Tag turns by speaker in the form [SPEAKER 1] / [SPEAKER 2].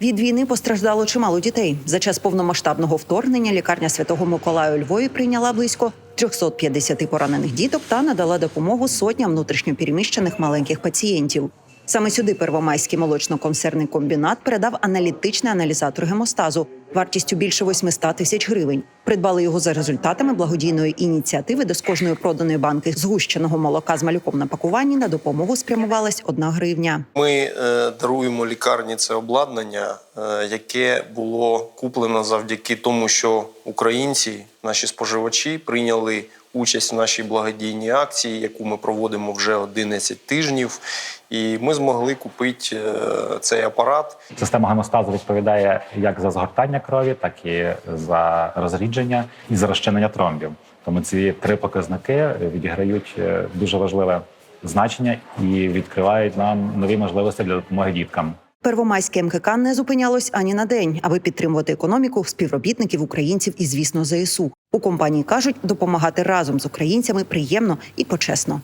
[SPEAKER 1] Від війни постраждало чимало дітей. За час повномасштабного вторгнення лікарня святого Миколая у Львові прийняла близько 350 поранених діток та надала допомогу сотням внутрішньопереміщених маленьких пацієнтів. Саме сюди Первомайський молочно-консервний комбінат передав аналітичний аналізатор гемостазу вартістю більше 800 тисяч гривень. Придбали його за результатами благодійної ініціативи, де з кожної проданої банки згущеного молока з малюком на пакуванні на допомогу спрямувалась одна гривня.
[SPEAKER 2] Ми е, даруємо лікарні це обладнання, е, яке було куплено завдяки тому, що українці, наші споживачі, прийняли участь в нашій благодійній акції, яку ми проводимо вже 11 тижнів. І ми змогли купити е, цей апарат.
[SPEAKER 3] Система гемостазу відповідає як за згортання крові, так і за розрідження і за розчинення тромбів. Тому ці три показники відіграють е, дуже важливе значення і відкривають нам нові можливості для допомоги діткам.
[SPEAKER 1] Первомайське МКК не зупинялось ані на день, аби підтримувати економіку співробітників українців і, звісно, ЗСУ. У компанії кажуть, допомагати разом з українцями приємно і почесно.